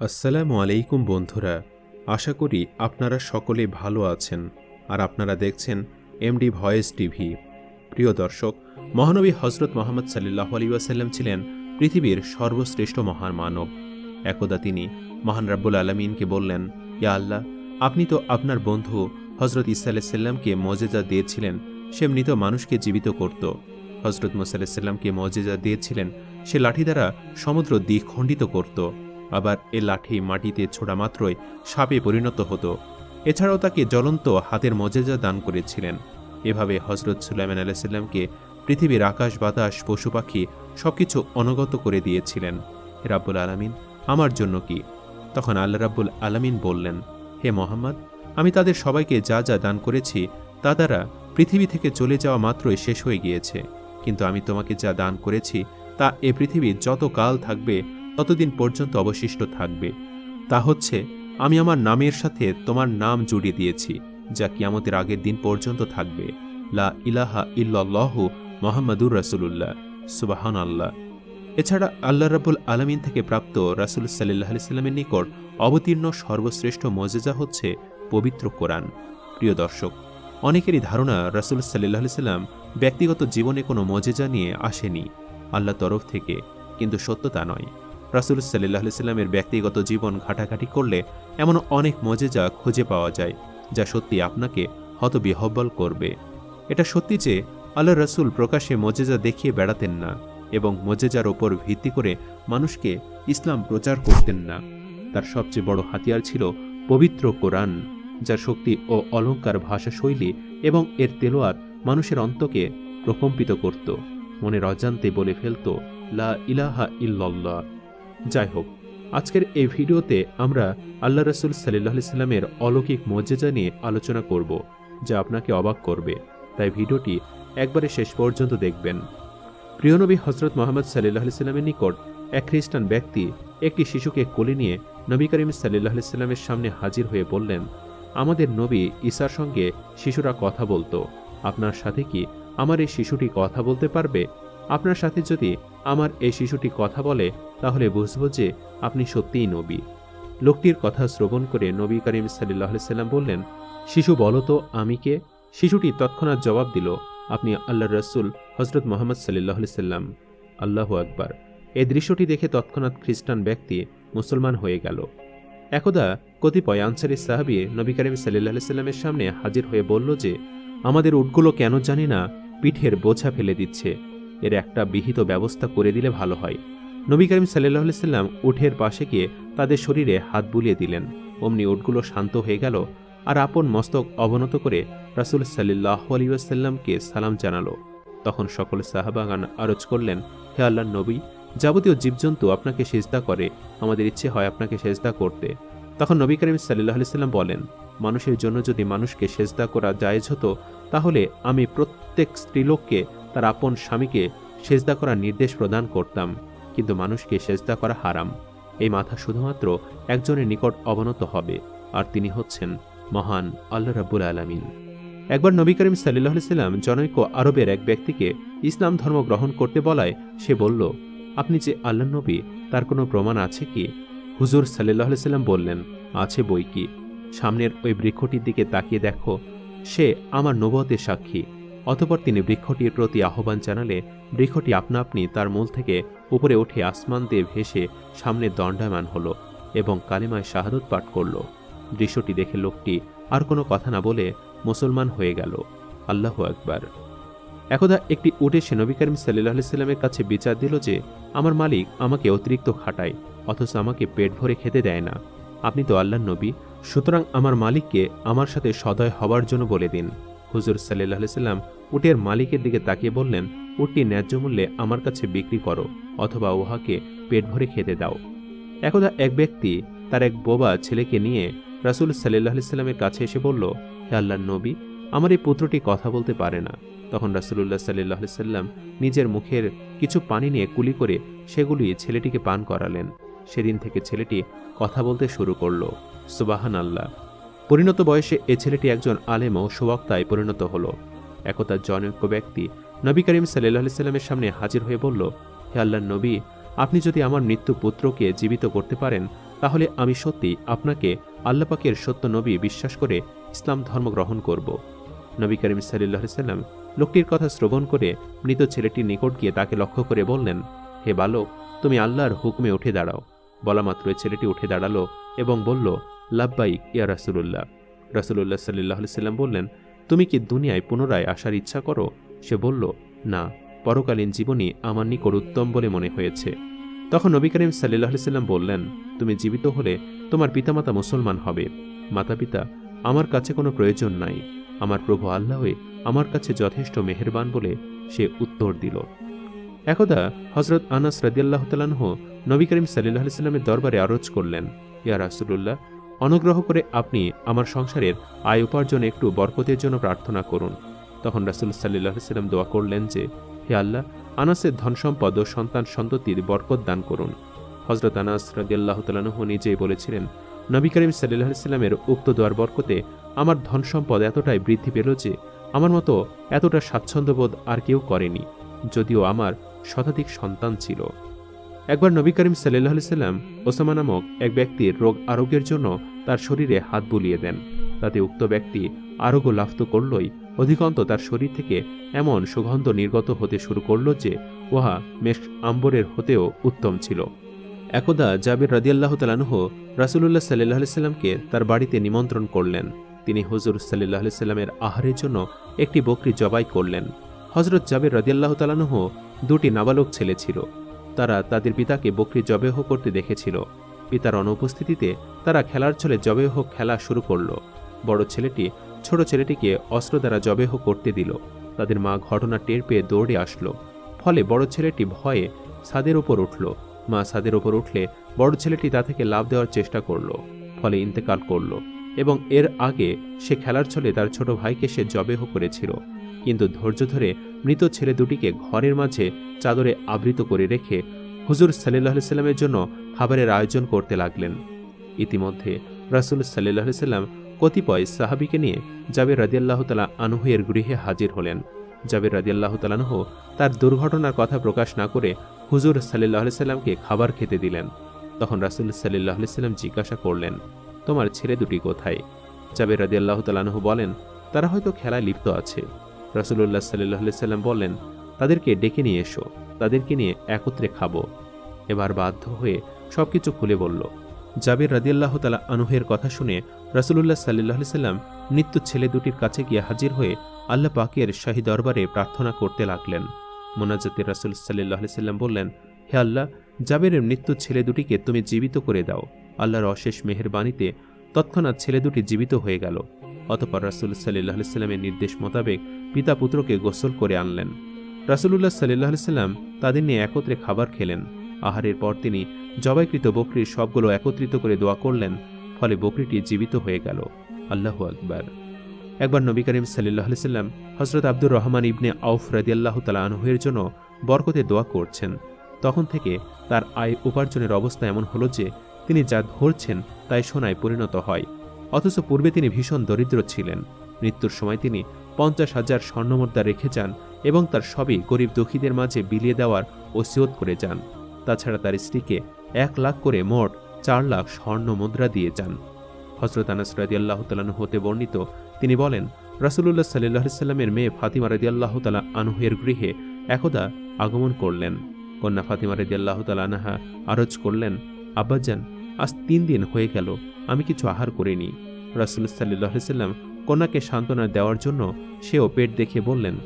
আসসালামু আলাইকুম বন্ধুরা, আশা করি আপনারা সকলে ভালো আছেন আর আপনারা দেখছেন এমডি ভয়েস টিভি প্রিয় দর্শক, মহানবী হজরত মোহাম্মদ সাল্লাহ আলী ওয়াসাল্লাম ছিলেন পৃথিবীর সর্বশ্রেষ্ঠ মহান মানব। একদা তিনি মহান রাব্বুল আলমিনকে বললেন, ইয়া আল্লাহ, আপনি তো আপনার বন্ধু হজরত ইসা আলাইসাল্লামকে মজেজা দিয়েছিলেন, সে মৃত মানুষকে জীবিত করত। হজরত মোসাল্লামকে মজেজা দিয়েছিলেন, সে লাঠি দ্বারা সমুদ্র দ্বিখণ্ডিত করত। আবার এ লাঠি মাটিতে ছোড়া মাত্রই সাপে পরিণত হতো। এছাড়াও তাকে জ্বলন্ত হাতের মজেজা দান করেছিলেন। এভাবে হজরত সুলাইমান আলাইসাল্লামকে পৃথিবীর আকাশ, বাতাস, পশু পাখি সবকিছু অনগত করে দিয়েছিলেন। হে রাব্বুল আলামিন, আমার জন্য কি? তখন আল্লাহ রাব্বুল আলামিন বললেন, হে মোহাম্মদ, আমি তাদের সবাইকে যা যা দান করেছি, তা দ্বারা পৃথিবী থেকে চলে যাওয়া মাত্রই শেষ হয়ে গিয়েছে। কিন্তু আমি তোমাকে যা দান করেছি, তা এ পৃথিবী যত কাল থাকবে ততদিন পর্যন্ত অবশিষ্ট থাকবে। তা হচ্ছে, আমি আমার নামের সাথে তোমার নাম জুড়িয়ে দিয়েছি, যা কিয়ামতের আগের দিন পর্যন্ত থাকবে। লা ইলাহা ইল্লাল্লাহু মোহাম্মদুর রাসুলুল্লাহ। সুবাহান আল্লাহ এছাড়া আল্লাহ রাবুল আলমিন থেকে প্রাপ্ত রাসুল সাল্লাহ সাল্লামের নিকট অবতীর্ণ সর্বশ্রেষ্ঠ মজেজা হচ্ছে পবিত্র কোরআন। প্রিয় দর্শক, অনেকেরই ধারণা রাসুল সাল্লাহ সাল্লাম ব্যক্তিগত জীবনে কোনো মজেজা নিয়ে আসেনি আল্লাহ তরফ থেকে, কিন্তু সত্য তা নয়। রাসুল সাল্লাহ সাল্লামের ব্যক্তিগত জীবন ঘাটাঘাটি করলে এমন অনেক মজেজা খুঁজে পাওয়া যায়, যা সত্যি আপনাকে হতবিহব্বল করবে। এটা সত্যি যে আল্লাহ রাসুল প্রকাশ্যে মজেজা দেখিয়ে বেড়াতেন না এবং মজেজার ওপর ভিত্তি করে মানুষকে ইসলাম প্রচার করতেন না। তার সবচেয়ে বড় হাতিয়ার ছিল পবিত্র কোরআন, যার শক্তি ও অলঙ্কার ভাষা শৈলী এবং এর তেলোয়ার মানুষের অন্তকে প্রকম্পিত করত, মনের অজান্তে বলে ফেলত, লা ইলাহা ইল্লাল্লাহ। যাই হোক আজকের এই ভিডিওতে আমরা আল্লাহ রসুল সাল্লাহ সাল্লামের অলৌকিক মর্যাদা নিয়ে আলোচনা করব, যা আপনাকে অবাক করবে। তাই ভিডিওটি একবারে শেষ পর্যন্ত দেখবেন। প্রিয়নবী হজরত মোহাম্মদ সাল্লাহ সাল্লামের নিকট এক খ্রিস্টান ব্যক্তি একটি শিশুকে কোলে নিয়ে নবী করিম সাল্লাহ সাল্লামের সামনে হাজির হয়ে বললেন, আমাদের নবী ঈশার সঙ্গে শিশুরা কথা বলতো। আপনার সাথে কি আমার এই শিশুটি কথা বলতে পারবে? আপনার সাথে যদি আমার এই শিশুটি কথা বলে, তাহলে বুঝব যে আপনি সত্যিই নবী। লোকটির কথা শ্রবণ করে নবী করিম সাল্লাহ সাল্লাম বললেন, শিশু, বলো তো, আমি কে? শিশুটি তৎক্ষণাৎ জবাব দিল, আপনি আল্লাহ রসুল হজরত মোহাম্মদ সাল্লাহ সাল্লাম। আল্লাহ আকবার। এই দৃশ্যটি দেখে তৎক্ষণাৎ খ্রিস্টান ব্যক্তি মুসলমান হয়ে গেল। একদা কতিপয় আনসারি সাহাবি নবী করিম সাল্লাহ সাল্লামের সামনে হাজির হয়ে বলল যে, আমাদের উটগুলো কেন জানি না, পিঠের বোঝা ফেলে দিচ্ছে। এর একটা বিহিত ব্যবস্থা করে দিলে ভালো হয়। নবী করিম সাল্লাহ সাল্লাম উঠের পাশে গিয়ে তাদের শরীরে হাত বুলিয়ে দিলেন। অমনি উটগুলো শান্ত হয়ে গেল আর আপন মস্তক অবনত করে রাসুল সাল্লাহ আলিউসাল্লামকে সালাম জানালো। তখন সকল সাহাবাগান আরজ করলেন, হে আল্লাহ নবী, যাবতীয় জীবজন্তু আপনাকে সেজদা করে, আমাদের ইচ্ছে হয় আপনাকে সেজদা করতে। তখন নবী করিম সাল্লাহ সাল্লাম বলেন, মানুষের জন্য যদি মানুষকে সেজদা করা জায়েজ হতো, তাহলে আমি প্রত্যেক স্ত্রীলোককে তার আপন স্বামীকে সেজদা করার নির্দেশ প্রদান করতাম, কিন্তু মানুষকে সেজদা করা হারাম। এই মাথা শুধুমাত্র একজনের নিকট অবনত হবে, আর তিনি হচ্ছেন মহান আল্লাহ রাব্বুল আলমিন। একবার নবী করিম সাল্লাহ সাল্লাম জনৈক আরবের এক ব্যক্তিকে ইসলাম ধর্ম গ্রহণ করতে বলায় সে বলল, আপনি যে আল্লাহ নবী, তার কোনো প্রমাণ আছে কি? হুজুর সাল্লাহ সাল্লাম বললেন, আছে বই কি। সামনের ওই বৃক্ষটির দিকে তাকিয়ে দেখো, সে আমার নবতের সাক্ষী। অতপর তিনি বৃক্ষটির প্রতি আহ্বান জানালে বৃক্ষটি আপনা আপনি তার মূল থেকে উপরে উঠে আসমান দিয়ে ভেসে সামনে দণ্ডায়মান হলো এবং কালিমায় শাহাদত পাঠ করল। দৃশ্যটি দেখে লোকটি আর কোনো কথা না বলে মুসলমান হয়ে গেল। আল্লাহ একবার একদা একটি উঠে সে নবী করিম সাল্লাহ সাল্লামের কাছে বিচার দিল যে, আমার মালিক আমাকে অতিরিক্ত খাটায়, অথচ আমাকে পেট ভরে খেতে দেয় না। আপনি তো আল্লাহ নবী, সুতরাং আমার মালিককে আমার সাথে সদয় হবার জন্য বলে দিন। হুজুর সাল্লাহ সাল্লাম উটের মালিকের দিকে তাকিয়ে বললেন, উটটি ন্যায্য মূল্যে আমার কাছে বিক্রি করো অথবা উহাকে পেট ভরে খেতে দাও। একদা এক ব্যক্তি তার এক বোবা ছেলেকে নিয়ে রাসুল সাল্লাহ সাল্লামের কাছে এসে বলল, হে আল্লাহ নবী, আমার এই পুত্রটি কথা বলতে পারে না। তখন রাসুল্লাহ সাল্লাহ সাল্লাম নিজের মুখের কিছু পানি নিয়ে কুলি করে সেগুলি ছেলেটিকে পান করালেন। সেদিন থেকে ছেলেটি কথা বলতে শুরু করল। সুবাহান আল্লাহ পরিণত বয়সে এ ছেলেটি একজন আলেম ও সুবক্তায় পরিণত হল। একতা জনৈক্য ব্যক্তি নবী করিম সাল্লাহ সাল্লামের সামনে হাজির হয়ে বলল, হে আল্লাহ নবী, আপনি যদি আমার মৃত্যু পুত্রকে জীবিত করতে পারেন, তাহলে আমি সত্যি আপনাকে আল্লাপাকের সত্য নবী বিশ্বাস করে ইসলাম ধর্ম গ্রহণ করব। নবী করিম সাল্লাহ সাল্লাম লোকটির কথা শ্রবণ করে মৃত ছেলেটির নিকট গিয়ে তাকে লক্ষ্য করে বললেন, হে বালক, তুমি আল্লাহর হুকুমে উঠে দাঁড়াও। বলা মাত্রই ছেলেটি উঠে দাঁড়াল এবং বলল লাব্বাইক, ইয়া রাসুলুল্লাহ। রাসুলুল্লাহ সাল্লাহ সাল্লাম বললেন, তুমি কি দুনিয়ায় পুনরায় আসার ইচ্ছা করো? সে বলল, না, পরকালীন জীবনই আমার নিকট উত্তম বলে মনে হয়েছে। তখন নবী করিম সাল্লাহ সাল্লাম বললেন, তুমি জীবিত হলে তোমার পিতামাতা মুসলমান হবে। মাতা পিতা আমার কাছে কোনো প্রয়োজন নাই। আমার প্রভু আল্লাহই আমার কাছে যথেষ্ট মেহেরবান বলে সে উত্তর দিল। একদা হজরত আনাস রাদিয়াল্লাহ তালানহ নবী করিম সাল্লাহ সাল্লামের দরবারে আরজ করলেন, ইয়া রাসুলুল্লাহ অনুগ্রহ করে আপনি আমার সংসারের আয় উপার্জনে একটু বরকতের জন্য প্রার্থনা করুন। তখন রাসুল সাল্লাহ সাল্লাম দোয়া করলেন যে, হে আল্লাহ, আনাসের ধন সম্পদ ও সন্তান সন্ততির বরকত দান করুন। হজরত আনাস রাদিয়াল্লাহ তালানহ নিজেই বলেছিলেন, নবী করিম সাল্লাহ সাল্লামের উক্ত দোয়ার বরকতে আমার ধন সম্পদ এতটাই বৃদ্ধি পেল যে, আমার মতো এতটা স্বাচ্ছন্দ্যবোধ আর কেউ করেনি, যদিও আমার শতাধিক সন্তান ছিল। একবার নবী করিম সাল্লাহ সাল্লাম ওসামা নামক এক ব্যক্তির রোগ আরোগ্যের জন্য তার শরীরে হাত বুলিয়ে দেন। তাতে উক্ত ব্যক্তি আরোগ্য লাভ তো করলই, অধিকন্ত তার শরীর থেকে এমন সুগন্ধ নির্গত হতে শুরু করল যে উহা মেষ আম্বরের হতেও উত্তম ছিল। একদা জাবির রাদিয়াল্লাহ তালানুহ রাসুলুল্লাহ সাল্লাহ সাল্লামকে তার বাড়িতে নিমন্ত্রণ করলেন। তিনি হুজুর সাল্লাহ সাল্লামের আহারের জন্য একটি বকরি জবাই করলেন। হজরত জাবির রাদিয়াল্লাহ তালানুহ দুটি নাবালক ছেলে ছিল। তারা তাদের পিতাকে বকরি জবেহ করতে দেখেছিল। পিতার অনুপস্থিতিতে তারা খেলার ছলে জবেহ খেলা শুরু করল। বড় ছেলেটি ছোট ছেলেটিকে অস্ত্র দ্বারা জবেহ করতে দিল। তাদের মা ঘটনা টের পেয়ে দৌড়ে আসলো। ফলে বড় ছেলেটি ভয়ে ছাদের ওপর উঠল। মা ছাদের ওপর উঠলে বড় ছেলেটি তা থেকে লাভ দেওয়ার চেষ্টা করল, ফলে ইন্তেকাল করল এবং এর আগে সে খেলার ছলে তার ছোট ভাইকে সে জবেহ করেছিল। কিন্তু ধৈর্য ধরে মৃত ছেলে দুটিকে ঘরের মাঝে চাদরে আবৃত করে রেখে হুজুর সাল্লাহ সাল্লামের জন্য খাবারের আয়োজন করতে লাগলেন। ইতিমধ্যে রাসুল সাল্লাহ সাল্লাম কতিপয় সাহাবিকে নিয়ে জাবের রাদিয়াল্লাহ তালা গৃহে হাজির হলেন। জাবের রাদিয়াল্লাহ তালানহ তার দুর্ঘটনার কথা প্রকাশ না করে হুজুর সাল্লাহ সাল্লামকে খাবার খেতে দিলেন। তখন রাসুল সাল্লাহ সাল্লাম জিজ্ঞাসা করলেন, তোমার ছেলে দুটি কোথায়? জাবের রাদিয়াল্লাহ তালানহ বলেন, তারা হয়তো খেলায় লিপ্ত আছে। রাসুল্লাহ সাল্লাহ সাল্লাম বললেন, তাদেরকে ডেকে নিয়ে এসো, তাদেরকে নিয়ে একত্রে খাব। এবার বাধ্য হয়ে সবকিছু খুলে বলল। জাবির রাদিয়াল্লাহ তালা আনুহের কথা শুনে রাসুলুল্লাহ সাল্লাহ সাল্লাম নিত্য ছেলে দুটির কাছে গিয়ে হাজির হয়ে আল্লাহ পাকের শাহী দরবারে প্রার্থনা করতে লাগলেন। মোনাজাতে রাসুল সাল্লাহ সাল্লাম বললেন, হে আল্লাহ, জাবেরের মৃত্যু ছেলে দুটিকে তুমি জীবিত করে দাও। আল্লাহর অশেষ মেহেরবাণীতে তৎক্ষণাৎ ছেলে দুটি জীবিত হয়ে গেল। অতপর রাসুল সাল্লাহ সাল্লামের নির্দেশ মোতাবেক পিতা পুত্রকে গোসল করে আনলেন। রাসুলুল্লাহ সাল্লাহ সাল্লাম তাদের নিয়ে একত্রে খাবার খেলেন। আহারের পর তিনি জবাইকৃত বকরির সবগুলো একত্রিত করে দোয়া করলেন, ফলে বকরিটি জীবিত হয়ে গেল। আল্লাহ আকবার। একবার নবী করিম সাল্লাহ সাল্লাম হজরত আব্দুর রহমান ইবনে আউফ রাদিয়াল্লাহ তালা আনহুয়ের জন্য বরকতে দোয়া করছেন। তখন থেকে তার আয় উপার্জনের অবস্থা এমন হলো যে তিনি যা ধরছেন তাই সোনায় পরিণত হয়। অথচ পূর্বে তিনি ভীষণ দরিদ্র ছিলেন। মৃত্যুর সময় তিনি পঞ্চাশ হাজার স্বর্ণমুদ্রা রেখে যান এবং তার সবই গরিব দুঃখীদের মাঝে বিলিয়ে দেওয়ার ওসিয়ত করে যান। তাছাড়া তার স্ত্রীকে এক লাখ করে মোট চার লাখ স্বর্ণ মুদ্রা দিয়ে যান। হজরত আনাস রাদি আল্লাহ তালানু হতে বর্ণিত তিনি বলেন, রাসুলুল্লাহ সাল্লাহ সাল্লামের মেয়ে ফাতিমা রাদি আল্লাহ তালা আনহের গৃহে একদা আগমন করলেন। কন্যা ফাতিমা রাদি আল্লাহ তালা আনাহা আরজ করলেন, আব্বাজান আজ তিন দিন হয়ে গেল, আমি কিছু আহার করিনি। রাসুল সাল্লাম কন্যাকে সান্ত্বনা দেওয়ার জন্য সেও পেট দেখে বললেন,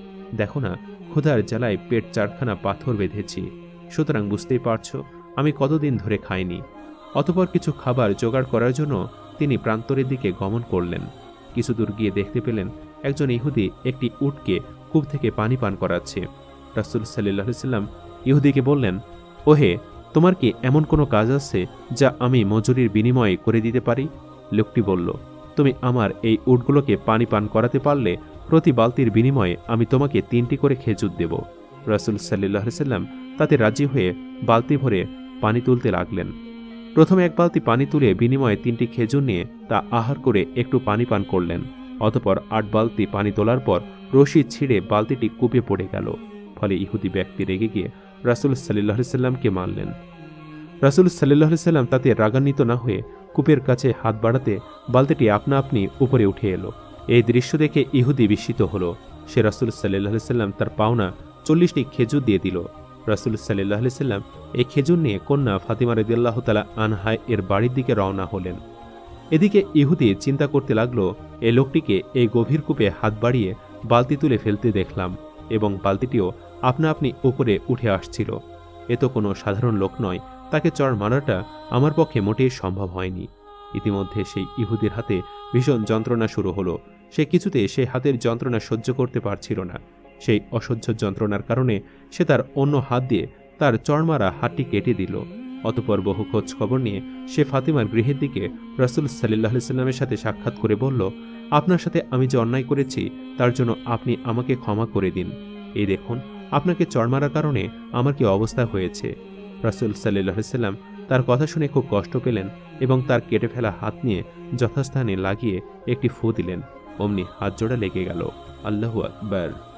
দেখো না, ক্ষুধার জ্বালায় পেট চারখানা পাথর বেঁধেছি। সুতরাং বুঝতেই পারছ, আমি কতদিন ধরে খাইনি। অতপর কিছু খাবার জোগাড় করার জন্য তিনি প্রান্তরের দিকে গমন করলেন। কিছু দূর গিয়ে দেখতে পেলেন, একজন ইহুদি একটি উটকে কূপ থেকে পানি পান করাচ্ছে। রাসুল সাল্লাহ সাল্লাম ইহুদিকে বললেন, ওহে তোমার কি এমন কোনো কাজ আছে যা আমি মজুরির বিনিময়ে করে দিতে পারি? লোকটি বলল, তুমি আমার এই উটগুলোকে পানি পান করাতে পারলে প্রতি বালতির বিনিময়ে আমি তোমাকে তিনটি করে খেজুর দেব। রাসুল সাল্লাহ সাল্লাম তাতে রাজি হয়ে বালতি ভরে পানি তুলতে লাগলেন। প্রথমে এক বালতি পানি তুলে বিনিময়ে তিনটি খেজুর নিয়ে তা আহার করে একটু পানি পান করলেন। অতপর আট বালতি পানি তোলার পর রশি ছিঁড়ে বালতিটি কূপে পড়ে গেল। ফলে ইহুদি ব্যক্তি রেগে গিয়ে রাসুল সাল্লাহ সাল্লামকে মানলেন রাসুল সাল্লাহ সাল্লাম তাতে রাগান্বিত না হয়ে কূপের কাছে হাত বাড়াতে বালতিটি আপনা আপনি উপরে উঠে এলো। এই দৃশ্য দেখে ইহুদি বিস্মিত হলো। সে রাসুল সাল্লাহ সাল্লাম তার পাওনা চল্লিশটি খেজুর দিয়ে দিল। রাসুল সাল্লাহ সাল্লাম এই খেজুর নিয়ে কন্যা ফাতিমা রদিয়াল্লাহ তালা আনহায় এর বাড়ির দিকে রওনা হলেন। এদিকে ইহুদি চিন্তা করতে লাগল এই লোকটিকে এই গভীর কূপে হাত বাড়িয়ে বালতি তুলে ফেলতে দেখলাম এবং বালতিটিও আপনা আপনি উপরে উঠে আসছিল। এ তো কোনো সাধারণ লোক নয়, তাকে চড় মারাটা আমার পক্ষে মোটেই সম্ভব হয়নি। ইতিমধ্যে সেই ইহুদির হাতে ভীষণ যন্ত্রণা শুরু হলো। সে কিছুতে সেই হাতের যন্ত্রণা সহ্য করতে পারছিল না। সেই অসহ্য যন্ত্রণার কারণে সে তার অন্য হাত দিয়ে তার চড়মারা হাতটি কেটে দিল। অতপর বহু খোঁজ খবর নিয়ে সে ফাতিমার গৃহের দিকে রাসুল সাল্লাহ সাল্লামের সাথে সাক্ষাৎ করে বলল, আপনার সাথে আমি যে অন্যায় করেছি, তার জন্য আপনি আমাকে ক্ষমা করে দিন। এই দেখুন আপনাকে চড়মারার কারণে আমার কি অবস্থা হয়েছে? রাসুল সাল্লাম তার কথা শুনে খুব কষ্ট পেলেন এবং তার কেটে ফেলা হাত নিয়ে যথাস্থানে লাগিয়ে একটি ফু দিলেন। অমনি হাত জোড়া লেগে গেল। আল্লাহ আকবার।